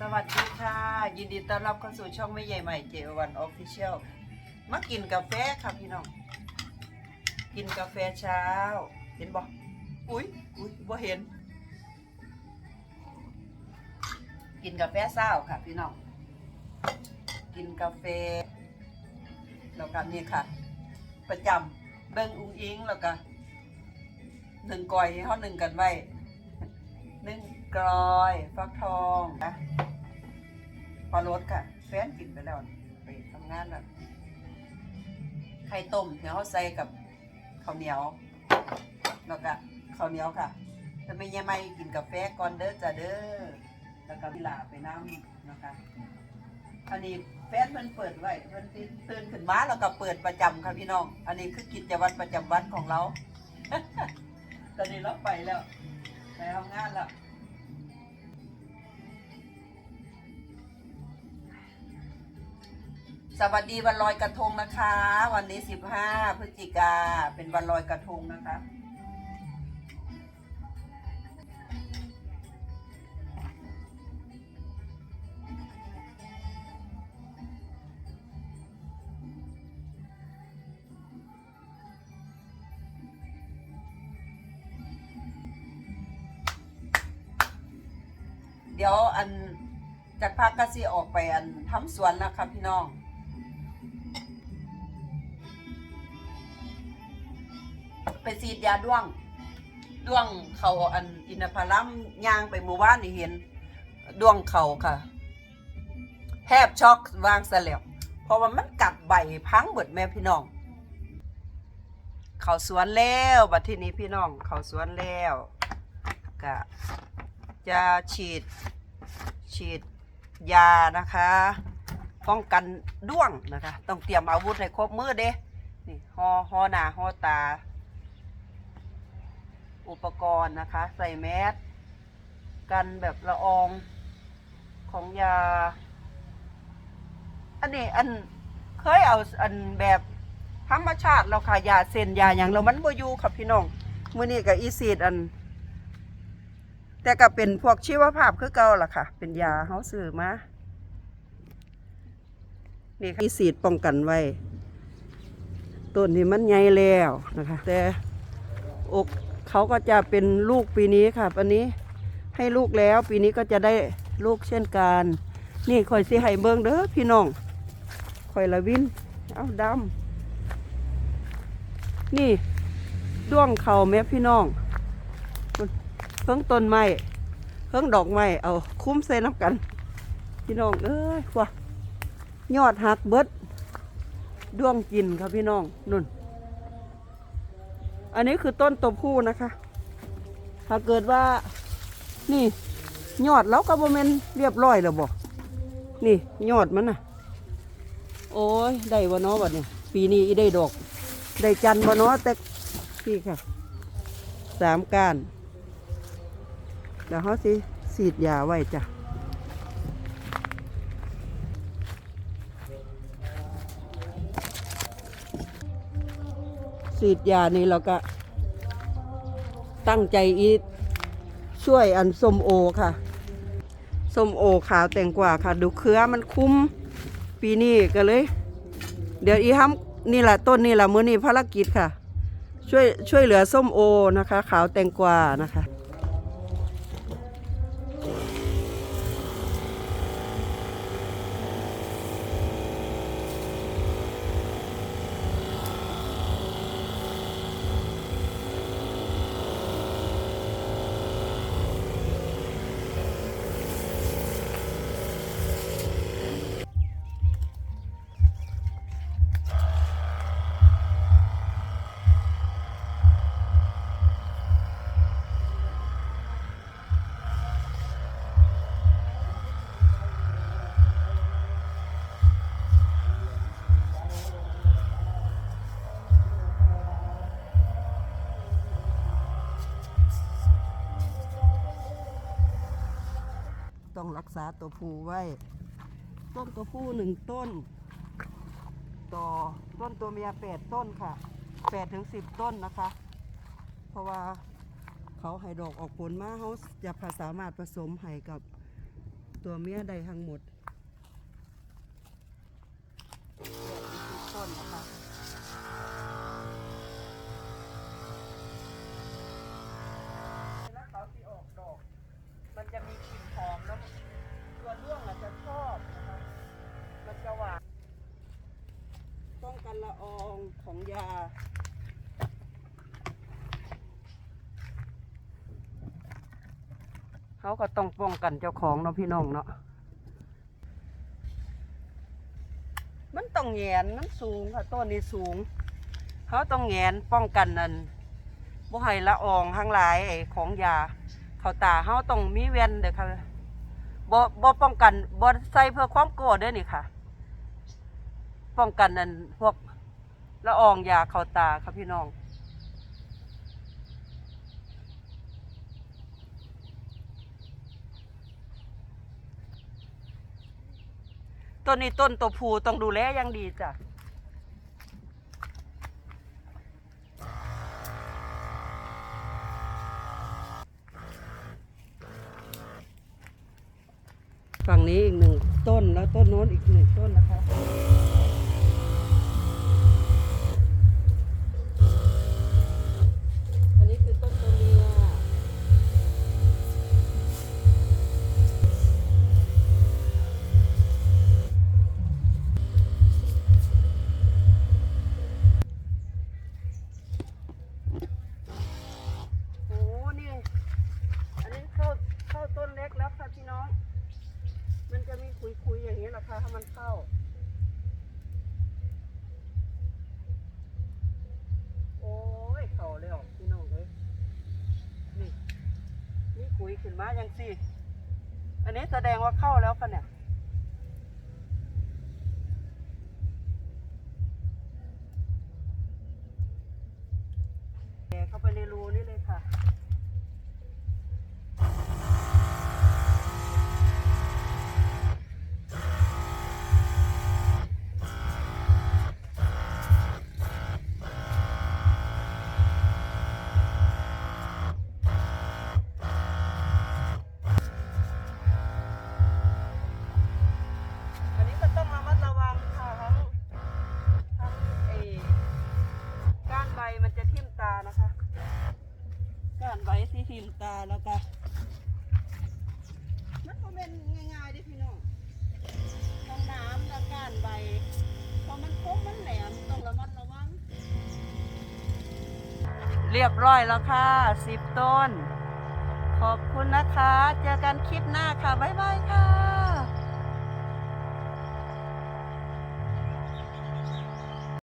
สวัสดีค่ะ ยินดีต้อนรับเข้าสู่ช่องแม่ใหญ่ใหม่เจวันออฟฟิเชียลมากินกาแฟค่ะพี่น้อง กินกาแฟเช้า เห็นบ่อุ้ยอุ้ยบ่เห็น กินกาแฟเช้าค่ะพี่น้อง กินกาแฟแล้วก็นี่ค่ะ ประจำเบิ่งอุ้งอิงแล้วก็หนึ่งกอยให้เขาหนึ่งกันไว้หนึ่ง กรอยฟักทองนะพอรสค่ะแฟนกินไปแล้วไปทำงานแล้วไข่ต้มที่เขาใส่กับข้าวเหนียวแล้วก็ข้าวเหนียวค่ะจะไม่ยังไม่กินกาแฟก่อนเด้อจ้ะเด้อแล้วก็เวลาไปน้ำนะคะอันนี้แฟนเพิ่นเปิดไว้เพิ่นตื่นขึ้นมาแล้วก็เปิดประจำค่ะพี่น้อง อันนี้คือกิจวัตรประจำวันของเรา ตอนนี้เราไปแล้วไปทำงานแล้ว วัสดีวันลอยกระทงนะคะ วันนี้15พฤศจิกาเป็นวันลอยกระทงนะคะเดี๋ยวอันจากพักก็สิออกไปอันทำสวนแล้วครับพี่น้อง ไปฉีดยาด้วงด้วงเขาอันอินทผลัมย่างไปหมู่บ้านนี่เห็นด้วงเขาค่ะแทบช็อกวางซะแล้วเพราะว่ามันกัดใบพังเบิดแม่พี่น้อง เขาสวนแล้วบัดที่นี้พี่น้อง เขาสวนแล้วก็จะฉีดฉีดยานะคะ ป้องกันด้วงนะคะ ต้องเตรียมอาวุธให้ครบมือเด้นี่หอหอหนาหอตา อุปกรณ์นะคะ ใส่แมสกันแบบละอองของยา อันนี้อันเคยเอาอันแบบธรรมชาติเราค่ะยาเส้นยาอย่างเรามันบ่อยู่ครับพี่น้องมื้อนี้กับอีซีดอัน แต่ก็เป็นพวกชีวภาพคือเก่าล่ะค่ะ เป็นยาเฮาซื้อมานี่ค่ะอีซีดป้องกันไว้ต้นที่มันใหญ่แล้วนะคะ แต่อก เขาก็จะเป็นลูกปีนี้ค่ะอันนี้ให้ลูกแล้วปีนี้ก็จะได้ลูกเช่นกัน นี่คอยสิให้เบิ่งเด้อพี่น้องคอยละวิน เอาดำนี่ด้วงเขาแม่พี่น้องเพิ่งต้นไม้เพิ่งดอกไม้เอาคุ้มใส่น้ำกัน พี่น้องเอ้ยว่ายอดหักเบิดด้วงกินครับพี่น้องนุ่น อันนี้คือต้นตัวผู้นะคะ ถ้าเกิดว่า นี่ยอดแล้วก็บ่แม่นเรียบร้อยแล้วบ่นี่ยอดมันน่ะ โอ้ยได้บ่เนาะบัดเนี่ยปีนี้ได้ดอก ได้จันทร์บ่เนาะแต่พี่ค่ะสามก้านเดี๋ยวเขาสิฉีดยาไว้จ้ะ ฉีดยานี่เราก็ตั้งใจอีทช่วยอันส้มโอค่ะส้มโอขาวแตงกว่าค่ะ ดูเครือมันคุ้มปีนี้ก็เลย เดี๋ยวอีห้ำนี่แหละต้นนี่แหละมือนี่ภารกิจค่ะ ช่วยช่วยเหลือส้มโอนะคะ ขาวแตงกวานะคะ รักษาตัวผู้ไว้ ต้นตัวผู้หนึ่งต้น ต่อต้นตัวเมียแปดต้นค่ะแปดถึงสิบต้นนะคะ เพราะว่าเขาให้ดอกออกผลมาเขาจะผสามารถผสมให้กับตัวเมียได้ทั้งหมดต้นนะคะแล้วเขาที่ออกดอก มันจะมีกลิ่นหอมแล้วตัวด้วงอาจจะชอบนะคะมันจะหวานป้องกัน ละอองของยา เขาก็ต้องป้องกันเจ้าของเนาะพี่น้องเนาะ มันต้องแหงนมันสูงค่ะต้นนี้สูง เขาต้องแหงนป้องกันนั่นบ่ให้ละอองทั้งหลายไอ้ของยา เขาตาเขาต้องมีเวนเด้อค่ะบ่บ่ป้องกันบ่ใส่เพื่อความโกรธเด้อนี่ค่ะ ป้องกันนั่นพวก ละอองยาเข้าตาค่ะพี่น้องต้นนี้ต้นตัวผูต้องดูแลอย่างดีจ้ะฝั่งนี้อีกหนึ่งต้นแล้วต้นโน้นอีกหนึ่งต้นนะคะ นี่คุยขึ้นมาอย่างสิอันนี้แสดงว่าเข้าแล้วค่ะเนี่ย ก้านใบที่ทิ่มตาแล้วก็มันก็เป็นง่ายๆเด้พี่น้องต้องน้ำและก้านใบเพราะมันคมมันแหลมต้องระมัดระวัง เรียบร้อยแล้วค่ะสิบต้น ขอบคุณนะคะ เจอกันคลิปหน้าค่ะ บ๊ายบายค่ะ